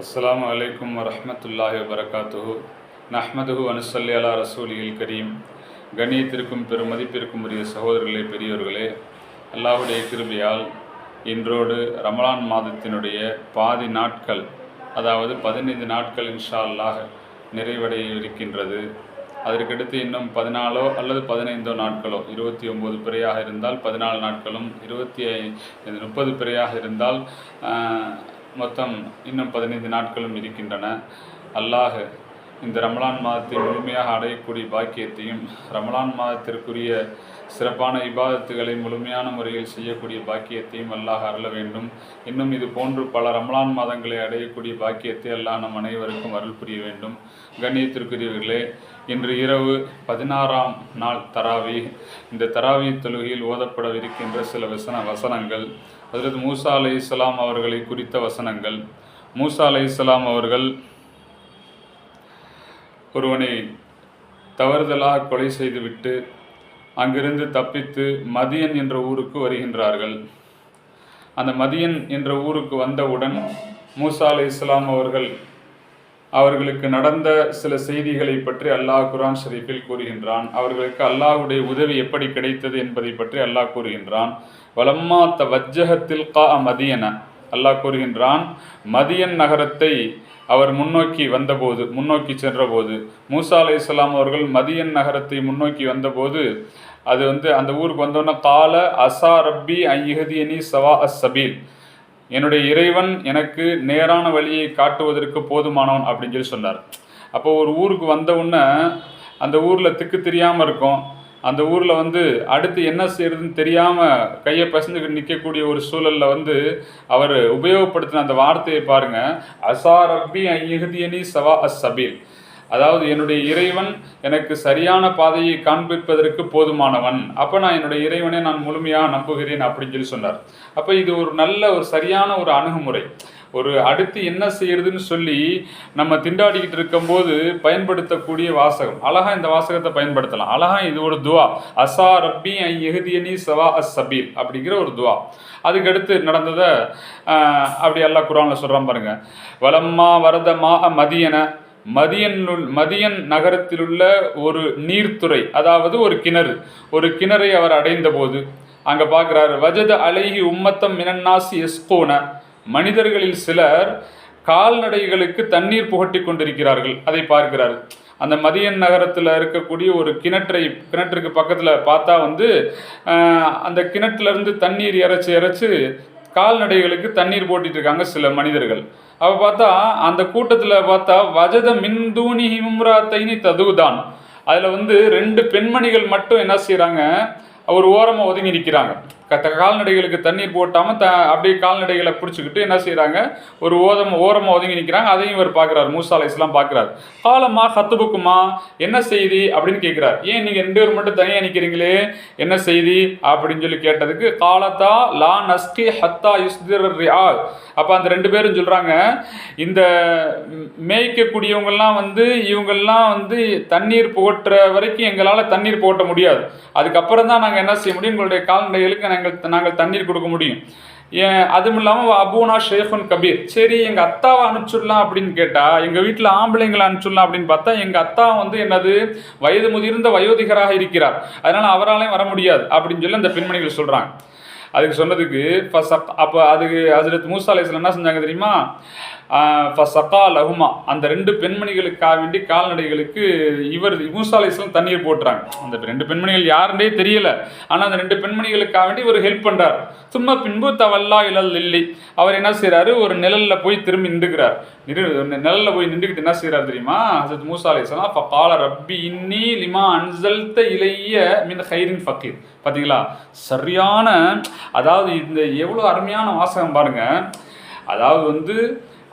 அஸ்ஸலாமு அலைக்கும் வரஹ்மத்துல்லாஹி வபரகாத்துஹு. நஹ்மதுஹு அனுசல்லி அலா ரசூலியில் கரீம். கண்ணியத்திற்கும் பெருமதிப்பிற்கும் உரிய சகோதரர்களே பெரியோர்களே அல்லாஹுடைய கிருபையால் இன்றோடு ரமலான் மாதத்தினுடைய பாதி நாட்கள் அதாவது பதினைந்து நாட்கள் இன்ஷா அல்லாஹ் நிறைவடைய இருக்கின்றது. அதற்கடுத்து இன்னும் பதினாலோ அல்லது பதினைந்தோ நாட்களோ இருபத்தி ஒம்பது பிறையாக இருந்தால் பதினாலு நாட்களும் இருபத்தி ஐ- முப்பது பிறையாக இருந்தால் மொத்தம் இன்னும் பதினைந்து நாட்களும் இருக்கின்றன. அல்லாஹ் இந்த ரமலான் மாதத்தை முழுமையாக அடையக்கூடிய பாக்கியத்தையும் ரமலான் மாதத்திற்குரிய சிறப்பான இபாதத்துகளை முழுமையான முறையில் செய்யக்கூடிய பாக்கியத்தையும் அல்லாஹ் அருள வேண்டும். இன்னும் இது போன்று பல ரமலான் மாதங்களை அடையக்கூடிய பாக்கியத்தை அல்லாஹ் நம் அனைவருக்கும் அருள் புரிய வேண்டும். கண்ணியத்திற்குரியவர்களே இன்று இரவு பதினாறாம் நாள் தராவி. இந்த தராவி தொழுகையில் ஓதப்படவிருக்கின்ற சில வசன வசனங்கள் அதில் மூசா அலை இஸ்லாம் அவர்களை குறித்த வசனங்கள். மூசா அலை இஸ்லாம் அவர்கள் ஒருவனை தவறுதலாக கொலை செய்துவிட்டு அங்கிருந்து தப்பித்து மதியன் என்ற ஊருக்கு வருகின்றார்கள். அந்த மதியன் என்ற ஊருக்கு வந்தவுடன் மூசா அலை இஸ்லாம் அவர்கள் அவர்களுக்கு நடந்த சில செய்திகளை பற்றி அல்லாஹ் குரான் ஷரீஃபில் கூறுகின்றான். அவர்களுக்கு அல்லாஹ்வுடைய உதவி எப்படி கிடைத்தது என்பதை பற்றி அல்லாஹ் கூறுகின்றான். வலம்மா த வஜ்ஜகத்தில் கா மதியன. அல்லாஹ் கூறுகின்றான் மதியன் நகரத்தை அவர் முன்னோக்கி வந்தபோது முன்னோக்கி சென்றபோது மூசா அலை இஸ்லாம் அவர்கள் மதியன் நகரத்தை முன்னோக்கி வந்தபோது அது வந்து அந்த ஊருக்கு வந்தோன்னே கால அசா ரப்பி ஐஹதியனி சவா அஸ் சபீல். என்னுடைய இறைவன் எனக்கு நேரான வழியை காட்டுவதற்கு போதுமானவன் அப்படின்னு சொல்லி சொன்னார். அப்போ ஒரு ஊருக்கு வந்த உடனே அந்த ஊரில் திக்கு தெரியாமல் இருக்கும். அந்த ஊரில் வந்து அடுத்து என்ன செய்யறதுன்னு தெரியாமல் கையை பசந்துக்கிட்டு நிற்கக்கூடிய ஒரு சூழலில் வந்து அவர் உபயோகப்படுத்தின அந்த வார்த்தையை பாருங்கள் அசா ரப்பி ஐஹதியனி சவா அஸ் சபீல் அதாவது என்னுடைய இறைவன் எனக்கு சரியான பாதையை காண்பிப்பதற்கு போதுமானவன். அப்போ நான் என்னுடைய இறைவனை நான் முழுமையாக நம்புகிறேன் அப்படின்னு சொல்லி சொன்னார். அப்போ இது ஒரு நல்ல ஒரு சரியான ஒரு அணுகுமுறை. ஒரு அடுத்து என்ன செய்யறதுன்னு சொல்லி நம்ம திண்டாடிக்கிட்டு இருக்கும்போது பயன்படுத்தக்கூடிய வாசகம். அழகா இந்த வாசகத்தை பயன்படுத்தலாம். அழகா இது ஒரு துவா. அசா ரப்பி ஐ எஹுதியனி சவா அஸ் சபீல் அப்படிங்கிற ஒரு துவா. அதுக்கடுத்து நடந்ததை அப்படி அல்லாஹ் குரானில் சொல்கிறான் பாருங்க. வலம்மா வரத மா மதியன மதியனுள் மதியன் நகரத்திலுள்ள ஒரு நீர்த்துறை அதாவது ஒரு கிணறு. ஒரு கிணறை அவர் அடைந்த போது அங்கே பார்க்குறாரு வஜத அலைஹி உம்மத்தம் மினன்னாசி எஸ்கோன மனிதர்களில் சிலர் கால்நடைகளுக்கு தண்ணீர் புகட்டி கொண்டிருக்கிறார்கள். அதை பார்க்கிறார். அந்த மதியன் நகரத்தில் இருக்கக்கூடிய ஒரு கிணற்றை கிணற்றுக்கு பக்கத்தில் பார்த்தா வந்து அந்த கிணற்றுலேருந்து தண்ணீர் இறைச்சி இறைச்சி கால்நடைகளுக்கு தண்ணீர் போட்டிட்டு இருக்காங்க சில மனிதர்கள். அப்போ பார்த்தா அந்த கூட்டத்தில் பார்த்தா வஜத மின்தூனி ஹிம்ராத்தைனி ததுதான் அதில் வந்து ரெண்டு பெண்மணிகள் மட்டும் என்ன செய்கிறாங்க ஒரு ஓரமாக ஒதுங்கி நிற்கிறாங்க கட்ட கால்நடைகளுக்கு தண்ணீர் போட்டாமல் த அப்படியே கால்நடைகளை பிடிச்சிக்கிட்டு என்ன செய்கிறாங்க ஒரு ஓதம் ஓரமாக ஒதுங்கி நிற்கிறாங்க அதையும் இவர் பார்க்குறாரு. மூசா இஸ்லாம் பார்க்குறாரு. காலம்மா ஹத்துபுக்குமா என்ன செய்தி? அப்படின்னு கேட்குறாரு. ஏன் நீங்கள் ரெண்டு பேர் மட்டும் தனியாக நிற்கிறீங்களே என்ன செய்தி? அப்படின்னு சொல்லி கேட்டதுக்கு காலத்தா லா நஸ்கி ஹத்தா யுஸ்திர் ரியால். அப்போ அந்த ரெண்டு பேரும் சொல்கிறாங்க இந்த மேய்க்கக்கூடியவங்கள்லாம் மேய்க்கக்கூடியவங்கெல்லாம் வந்து இவங்கெல்லாம் வந்து தண்ணீர் போட்டுற வரைக்கும் எங்களால் தண்ணீர் போட்ட முடியாது. அதுக்கப்புறம் தான் நாங்கள் என்ன செய்ய முடியும்? எங்களுடைய கால்நடைகளுக்கு நாங்கள் நாங்கள் நாங்கள் தண்ணீர் கொடுக்க முடியும். ஏன் அதுவும் இல்லாமல் அபூனா ஷேஃபுன் கபீர் சரி எங்கள் அத்தாவை அனுப்பிச்சுடலாம் அப்படின்னு கேட்டால் எங்கள் வீட்டில் ஆம்பளைங்களை அனுப்பிச்சுடலாம் அப்படின்னு பார்த்தா எங்கள் அத்தா வந்து என்னது வயது முதிர்ந்த வயோதிகராக இருக்கிறார். அதனால் அவராலையும் வர முடியாது அப்படின்னு சொல்லி அந்த பெண்மணிகள் சொல்கிறாங்க அதுக்கு சொன்னதுக்கு ஃபசக் அப்போ அதுக்கு அதில் மூசா அலைஹிஸ்ஸலாம் என்ன செஞ்சாங்க தெரியுமா? ஃபசக்கா லஹுமா அந்த ரெண்டு பெண்மணிகளுக்காக வேண்டி கால்நடைகளுக்கு இவர் மூசா தண்ணீர் போட்டுறாங்க. அந்த ரெண்டு பெண்மணிகள் யாருன்னே தெரியல. ஆனால் அந்த ரெண்டு பெண்மணிகளுக்காக வேண்டி இவர் ஹெல்ப் பண்ணுறார் சும்மா பின்பு தவல்லா இழல் இல்லை அவர் என்ன செய்கிறாரு ஒரு நிழலில் போய் திரும்பி நின்றுக்கிறார். நிறு போய் நின்றுக்கிட்டு என்ன செய்கிறார் தெரியுமா? அது மூசா அலைஹிஸ்ஸலாம் ஃபகால ரப்பி இன்னி லிமா அன்சல்த இலைய மின் ஹைரின் ஃபக்கீர் பார்த்தீங்களா சரியான அதாவது இந்த எவ்வளோ அருமையான வாசகம் பாருங்கள் அதாவது வந்து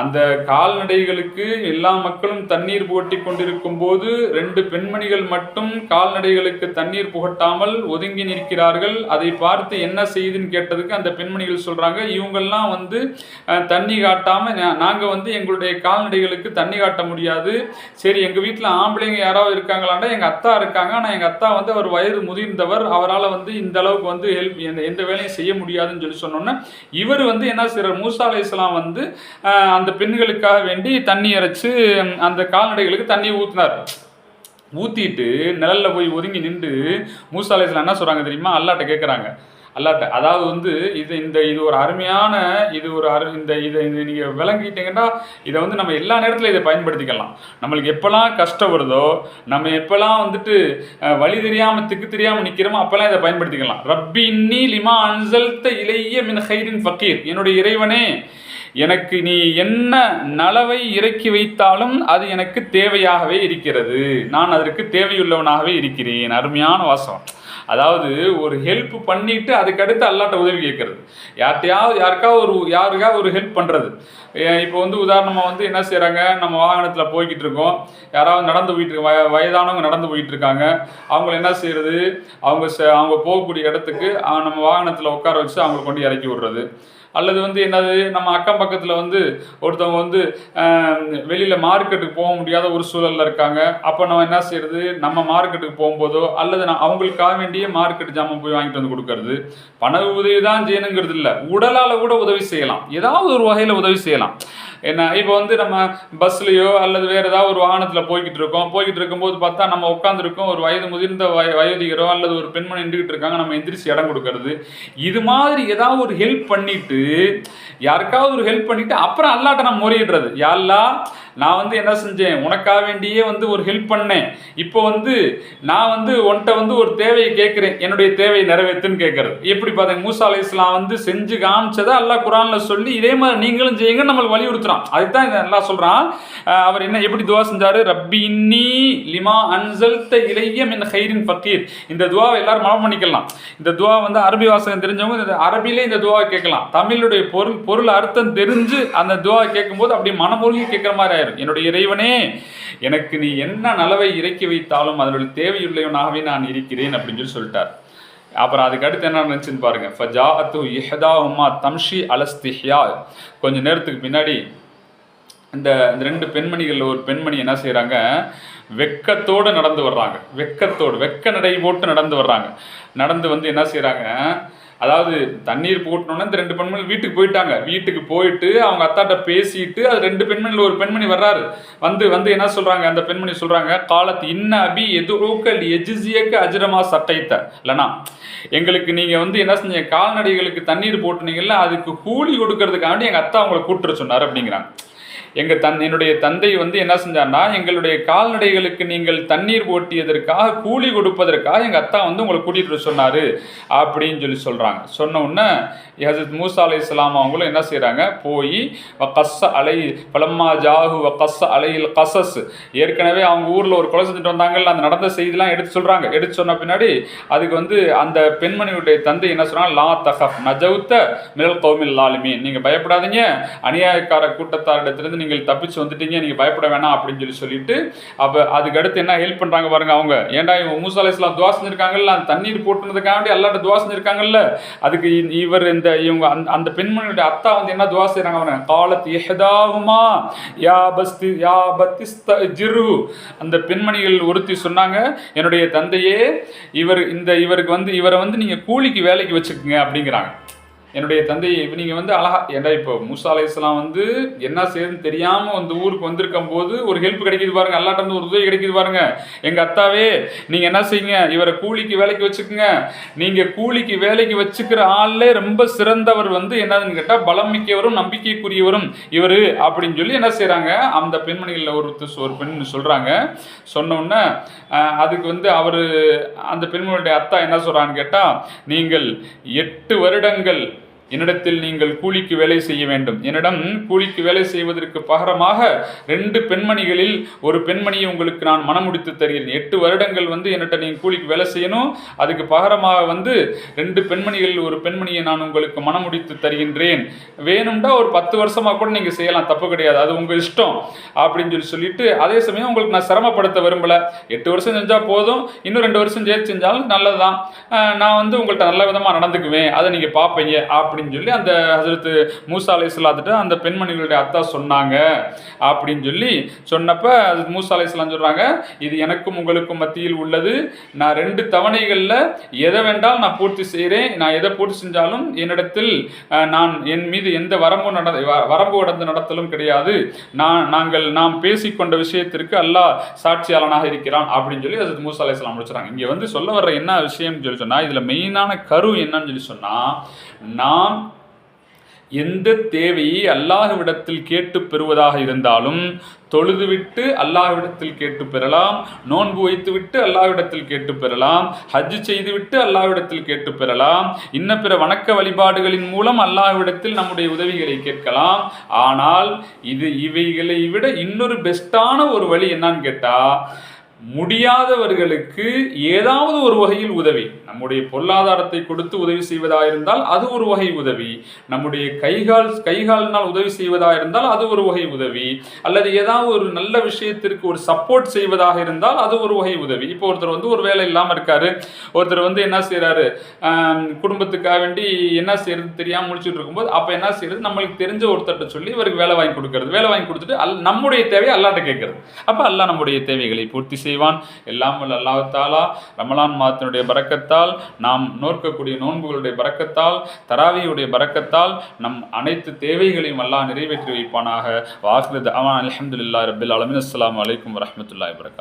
அந்த கால்நடைகளுக்கு எல்லா மக்களும் தண்ணீர் புகட்டி கொண்டிருக்கும் போது ரெண்டு பெண்மணிகள் மட்டும் கால்நடைகளுக்கு தண்ணீர் புகட்டாமல் ஒதுங்கி நிற்கிறார்கள். அதை பார்த்து என்ன செய்யுதுன்னு கேட்டதுக்கு அந்த பெண்மணிகள் சொல்றாங்க இவங்கெல்லாம் வந்து தண்ணி காட்டாம நாங்கள் நாங்க வந்து எங்களுடைய கால்நடைகளுக்கு தண்ணி காட்ட முடியாது. சரி எங்க வீட்டில் ஆம்பளைங்க யாராவது இருக்காங்களாண்டா எங்க அத்தா இருக்காங்க. ஆனால் எங்க அத்தா வந்து அவர் வயது முதிர்ந்தவர். அவரால் வந்து இந்த அளவுக்கு வந்து ஹெல்ப் எந்த எந்த வேலையும் செய்ய முடியாதுன்னு சொல்லி சொன்னோன்னே இவர் வந்து என்ன செய்கிறார் மூசா அலைஹிஸ்ஸலாம் வந்து அந்த அந்த பெண்களுக்காக வேண்டி தண்ணி இறைச்சி அந்த கால்நடைகளுக்கு தண்ணி ஊற்றினார் ஊற்றிட்டு நிழலில் போய் ஒதுங்கி நின்று மூசாலேசில் என்ன சொல்கிறாங்க தெரியுமா? அல்லாட்ட கேட்குறாங்க அல்லாட்ட அதாவது வந்து இது இந்த இது ஒரு அருமையான இது ஒரு அரு இந்த இதை இது நீங்கள் விளங்கிட்டீங்கன்னா இதை வந்து நம்ம எல்லா நேரத்தில் இதை பயன்படுத்திக்கலாம். நம்மளுக்கு எப்போல்லாம் கஷ்டம் வருதோ நம்ம எப்போல்லாம் வந்துட்டு வழி தெரியாமல் திக்கு தெரியாமல் நிற்கிறோமோ அப்போல்லாம் இதை பயன்படுத்திக்கலாம். ரப்பி இன்னி லிமா அன்சல்த இளைய மின் ஹைரின் ஃபக்கீர் என்னுடைய இறைவனே எனக்கு நீ என்ன நலவை இறக்கி வைத்தாலும் அது எனக்கு தேவையாகவே இருக்கிறது. நான் அதற்கு தேவையுள்ளவனாகவே இருக்கிறேன். அருமையான வாசம் அதாவது ஒரு ஹெல்ப் பண்ணிட்டு அதுக்கடுத்து அல்லாட்ட உதவி கேட்கறது. யார்கிட்டயாவது யாருக்காவது ஒரு யாருக்காவது ஒரு ஹெல்ப் பண்ணுறது இப்போ வந்து உதாரணமாக வந்து என்ன செய்கிறாங்க நம்ம வாகனத்தில் போய்கிட்டு இருக்கோம். யாராவது நடந்து போயிட்டு வய வயதானவங்க நடந்து போயிட்டு இருக்காங்க. அவங்கள என்ன செய்கிறது அவங்க ச- அவங்க போகக்கூடிய இடத்துக்கு நம்ம வாகனத்தில் உட்கார வச்சு அவங்களை கொண்டு இறக்கி விடுறது. அல்லது வந்து என்னது நம்ம அக்கம் பக்கத்தில் வந்து ஒருத்தவங்க வந்து வெளியில் மார்க்கெட்டுக்கு போக முடியாத ஒரு சூழலில் இருக்காங்க. அப்போ நம்ம என்ன செய்யறது? நம்ம மார்க்கெட்டுக்கு போகும்போதோ அல்லது நான் அவங்களுக்காக வேண்டிய மார்க்கெட் ஜாமான் போய் வாங்கிட்டு வந்து கொடுக்கறது. பண உதவி தான் செய்யணுங்கிறது இல்லை. உடலால் கூட உதவி செய்யலாம். ஏதாவது ஒரு வகையில் உதவி செய்யலாம். என்ன இப்போ வந்து நம்ம பஸ்லேயோ அல்லது வேறு ஏதாவது ஒரு வாகனத்தில் போய்கிட்டு இருக்கோம். போய்கிட்டு இருக்கும்போது பார்த்தா நம்ம உட்காந்துருக்கோம் ஒரு வயது முதிர்ந்த வய வயோதிகரோ அல்லது ஒரு பெண்மணி நின்றுக்கிட்டு இருக்காங்க. நம்ம எந்திரிச்சு இடம் கொடுக்கறது. இது மாதிரி ஏதாவது ஒரு ஹெல்ப் பண்ணிட்டு யாருக்காவது ஒரு ஹெல்ப் பண்ணிட்டு அப்புறம் அல்லாட்ட நான் முறையிடுறது யாருலா நான் வந்து என்ன செஞ்சேன்? உனக்காக வேண்டியே வந்து ஒரு ஹெல்ப் பண்ணேன். இப்போ வந்து நான் வந்து உன்கிட்ட வந்து ஒரு தேவையை கேட்குறேன். என்னுடைய தேவையை நிறைவேற்றுன்னு கேட்கறது. எப்படி பார்த்தேன் மூசா அலி இஸ்லாம் வந்து செஞ்சு காமிச்சதை அல்லாஹ் குரான்ல சொல்லி இதே மாதிரி நீங்களும் செய்யுங்க நம்மளை வலியுறுத்துறான். அதுதான் இதை நல்லா சொல்கிறான் அவர் என்ன எப்படி துவா செஞ்சாரு? ரப்பி இன்னி லிமா அன்சல்த இளையம் என் ஹைரின் ஃபக்கீர் இந்த துவாவை எல்லாரும் மனம் பண்ணிக்கலாம் இந்த துவா வந்து அரபி வாசகம் தெரிஞ்சவங்க இந்த அரபிலே இந்த துவாவை கேட்கலாம். தமிழுடைய பொருள் பொருள் அர்த்தம் தெரிஞ்சு அந்த துவாவை கேட்கும்போது அப்படியே மனமொழி கேட்குற மாதிரி ஆயிரும். என்னுடைய இறைவனே எனக்கு நீ என்ன நலவை இறக்கி வைத்தாலும் அதனுடைய தேவையுள்ளவனாகவே நான் இருக்கிறேன் அப்படின்னு சொல்லி சொல்லிட்டார். அப்புறம் அதுக்கு அடுத்து என்ன நினச்சின்னு பாருங்க. ஃபஜாஅத்து உமா தம்ஷி அலஸ்திஹ்யா. கொஞ்ச நேரத்துக்கு பின்னாடி இந்த இந்த ரெண்டு பெண்மணிகளில் ஒரு பெண்மணி என்ன செய்கிறாங்க வெக்கத்தோடு நடந்து வர்றாங்க. வெக்கத்தோடு வெக்க நடை போட்டு நடந்து வர்றாங்க. நடந்து வந்து என்ன செய்கிறாங்க அதாவது தண்ணீர் போட்டணுன்னா இந்த ரெண்டு பெண்மணி வீட்டுக்கு போயிட்டாங்க. வீட்டுக்கு போயிட்டு அவங்க அத்தாட்ட பேசிட்டு அது ரெண்டு பெண்மணியில் ஒரு பெண்மணி வர்றாரு. வந்து வந்து என்ன சொல்றாங்க? அந்த பெண்மணி சொல்றாங்க காலத்து இன்ன அபி எதுரோக்கல் எஜிசியக்கு அஜிரமா சட்டைத்த இல்லைனா எங்களுக்கு நீங்க வந்து என்ன செஞ்சீங்க? கால்நடைகளுக்கு தண்ணீர் போட்டுனீங்கல்ல அதுக்கு கூலி கொடுக்கறதுக்காண்டி எங்க அத்தா அவங்களை கூட்டுற சொன்னார் அப்படிங்கிறாங்க. எங்கள் தன் என்னுடைய தந்தை வந்து என்ன செஞ்சார்னா எங்களுடைய கால்நடைகளுக்கு நீங்கள் தண்ணீர் ஓட்டியதற்காக கூலி கொடுப்பதற்காக எங்கள் அத்தா வந்து உங்களை கூட்டிகிட்டு சொன்னார் அப்படின்னு சொல்லி சொல்கிறாங்க சொன்ன உடனே ஹசத் மூசா அலை இஸ்லாம் அவங்களும் என்ன செய்கிறாங்க போய் கஸ்ஸ அலை பலம்மா ஜாஹு வ கஸ்ஸ அலையில் கசஸ் ஏற்கனவே அவங்க ஊரில் ஒரு கொலை செஞ்சுட்டு வந்தாங்கல்ல அந்த நடந்த செய்திலாம் எடுத்து சொல்கிறாங்க எடுத்து சொன்ன பின்னாடி அதுக்கு வந்து அந்த பெண்மணியுடைய தந்தை என்ன சொல்கிறாங்க லா தஹப் நஜவுத்த மிரல் கௌமில் லாலுமி நீங்கள் பயப்படாதீங்க. அநியாயக்கார கூட்டத்தாரிடத்திலிருந்து நீங்கள் தப்பிச்சு வந்துட்டீங்க நீங்கள் பயப்பட வேணாம் அப்படின்னு சொல்லி சொல்லிட்டு அப்போ அதுக்கு அடுத்து என்ன ஹெல்ப் பண்ணுறாங்க பாருங்க அவங்க. ஏன்டா இவங்க மூசா அலைஹிஸ்ஸலாம் துவா செஞ்சுருக்காங்கல்ல அந்த தண்ணீர் போட்டுனதுக்காண்டி அல்லாட்ட துவா செஞ்சுருக்காங்கல்ல. அதுக்கு இவர் இந்த இவங்க அந்த அந்த பெண்மணியுடைய அத்தா வந்து என்ன துவா செய்கிறாங்க பாருங்க. காலத்து இஹ்தாஹுமா யா பஸ்தி யா பத்திஸ்த ஜிரு அந்த பெண்மணிகள் ஒருத்தி சொன்னாங்க என்னுடைய தந்தையே இவர் இந்த இவருக்கு வந்து இவரை வந்து நீங்கள் கூலிக்கு வேலைக்கு வச்சுக்கோங்க அப்படிங்கிறாங்க. என்னுடைய தந்தை இப்போ நீங்கள் வந்து அழகா ஏன்னா இப்போ மூசா அலைஹிஸ்ஸலாம் வந்து என்ன செய்யுதுன்னு தெரியாமல் அந்த ஊருக்கு வந்திருக்கும் போது ஒரு ஹெல்ப் கிடைக்குது பாருங்க அல்லாட்டருந்து ஒரு உதவி கிடைக்குது பாருங்க. எங்கள் அத்தாவே நீங்கள் என்ன செய்யுங்க? இவரை கூலிக்கு வேலைக்கு வச்சுக்கோங்க. நீங்கள் கூலிக்கு வேலைக்கு வச்சுக்கிற ஆளே ரொம்ப சிறந்தவர் வந்து என்னதுன்னு கேட்டால் பலம் மிக்கவரும் நம்பிக்கைக்குரியவரும் இவர் அப்படின்னு சொல்லி என்ன செய்கிறாங்க அந்த பெண்மணிகளில் ஒரு ஒரு பெண் சொல்கிறாங்க சொன்னோன்னே அதுக்கு வந்து அவர் அந்த பெண்மணியுடைய அத்தா என்ன சொல்கிறான்னு கேட்டால் நீங்கள் எட்டு வருடங்கள் என்னிடத்தில் நீங்கள் கூலிக்கு வேலை செய்ய வேண்டும். என்னிடம் கூலிக்கு வேலை செய்வதற்கு பகரமாக ரெண்டு பெண்மணிகளில் ஒரு பெண்மணியை உங்களுக்கு நான் மனமுடித்து தருகிறேன். எட்டு வருடங்கள் வந்து என்னிட்ட நீங்கள் கூலிக்கு வேலை செய்யணும். அதுக்கு பகரமாக வந்து ரெண்டு பெண்மணிகளில் ஒரு பெண்மணியை நான் உங்களுக்கு மனமுடித்து தருகின்றேன். வேணும்டா ஒரு பத்து வருஷமாக கூட நீங்கள் செய்யலாம். தப்பு கிடையாது. அது உங்கள் இஷ்டம் அப்படின்னு சொல்லி சொல்லிட்டு அதே சமயம் உங்களுக்கு நான் சிரமப்படுத்த விரும்பல. எட்டு வருஷம் செஞ்சால் போதும். இன்னும் ரெண்டு வருஷம் சேர்த்து செஞ்சாலும் நல்லதுதான். நான் வந்து உங்கள்கிட்ட நல்ல விதமாக நடந்துக்குவேன். அதை நீங்கள் பார்ப்பீங்க. அப்படின்னு அப்படின்னு சொல்லி அந்த ஹசரத்து மூசா அலை இஸ்லாத்திட்ட அந்த பெண்மணிகளுடைய அத்தா சொன்னாங்க. அப்படின்னு சொல்லி சொன்னப்போ அது மூசா அலை இஸ்லாம் சொல்கிறாங்க இது எனக்கும் உங்களுக்கும் மத்தியில் உள்ளது. நான் ரெண்டு தவணைகளில் எதை வேண்டாலும் நான் பூர்த்தி செய்கிறேன் நான் எதை பூர்த்தி செஞ்சாலும் என்னிடத்தில் நான் என் மீது எந்த வரம்பு நட வ- வரம்பு கடந்து நடத்தலும் கிடையாது. நான் நாங்கள் நாம் பேசிக்கொண்ட விஷயத்திற்கு அல்லாஹ் சாட்சியாளனாக இருக்கிறான். அப்படின்னு சொல்லி அது மூசா அலை இஸ்லாம் முடிச்சுறாங்க. இங்கே வந்து சொல்ல வர்ற என்ன விஷயம்னு சொல்லி சொன்னால் இதில் மெயினான கரு என்னன்னு சொல்லி சொன்னால் நான் நாம் எந்த தேவையை அல்லாஹ்விடத்தில் கேட்டு பெறுவதாக இருந்தாலும் தொழுதுவிட்டு அல்லாஹ்விடத்தில் கேட்டு பெறலாம் நோன்பு வைத்துவிட்டு அல்லாஹ்விடத்தில் கேட்டு பெறலாம் ஹஜ் செய்துவிட்டு அல்லாஹ்விடத்தில் கேட்டு பெறலாம் இன்ன பிற வணக்க வழிபாடுகளின் மூலம் அல்லாஹ்விடத்தில் நம்முடைய உதவிகளை கேட்கலாம். ஆனால் இது இவைகளை விட இன்னொரு பெஸ்ட்டான ஒரு வழி என்னன்னு கேட்டால் முடியாதவர்களுக்கு ஏதாவது ஒரு வகையில் உதவி. நம்முடைய பொருளாதாரத்தை கொடுத்து உதவி செய்வதாக இருந்தால் அது ஒரு வகை உதவி. நம்முடைய கைகால் கைகாலினால் உதவி செய்வதாக இருந்தால் அது ஒரு வகை உதவி. அல்லது ஏதாவது ஒரு நல்ல விஷயத்திற்கு ஒரு சப்போர்ட் செய்வதாக இருந்தால் அது ஒரு வகை உதவி. இப்போ ஒருத்தர் வந்து ஒரு வேலை இல்லாமல் இருக்காரு. ஒருத்தர் வந்து என்ன செய்கிறாரு குடும்பத்துக்காக வேண்டி என்ன செய்யறது தெரியாமல் முடிச்சுட்டு இருக்கும்போது அப்போ என்ன செய்யறது நம்மளுக்கு தெரிஞ்ச ஒருத்தர்கிட்ட சொல்லி இவருக்கு வேலை வாங்கி கொடுக்கறது. வேலை வாங்கி கொடுத்துட்டு அல் நம்முடைய தேவையை அல்லாட்ட கேட்கறது. அப்போ அல்லா நம்முடைய தேவைகளை பூர்த்தி செய்வான். எல்லாம் வல்ல அல்லாஹ் தாலா ரமலான் மாதத்தினுடைய பறக்கத்தால் நாம் நோக்கக்கூடிய நோன்புகளுடைய பறக்கத்தால் தராவியுடைய பறக்கத்தால் நம் அனைத்து தேவைகளையும் அல்லாஹ் நிறைவேற்றி வைப்பானாக. வாஹ்லத் அவான் அலமதுல்லா ரபில் அலமின் அஸ்லாம் வலைக்கம் வரமத்துல்லாய் வரகாத்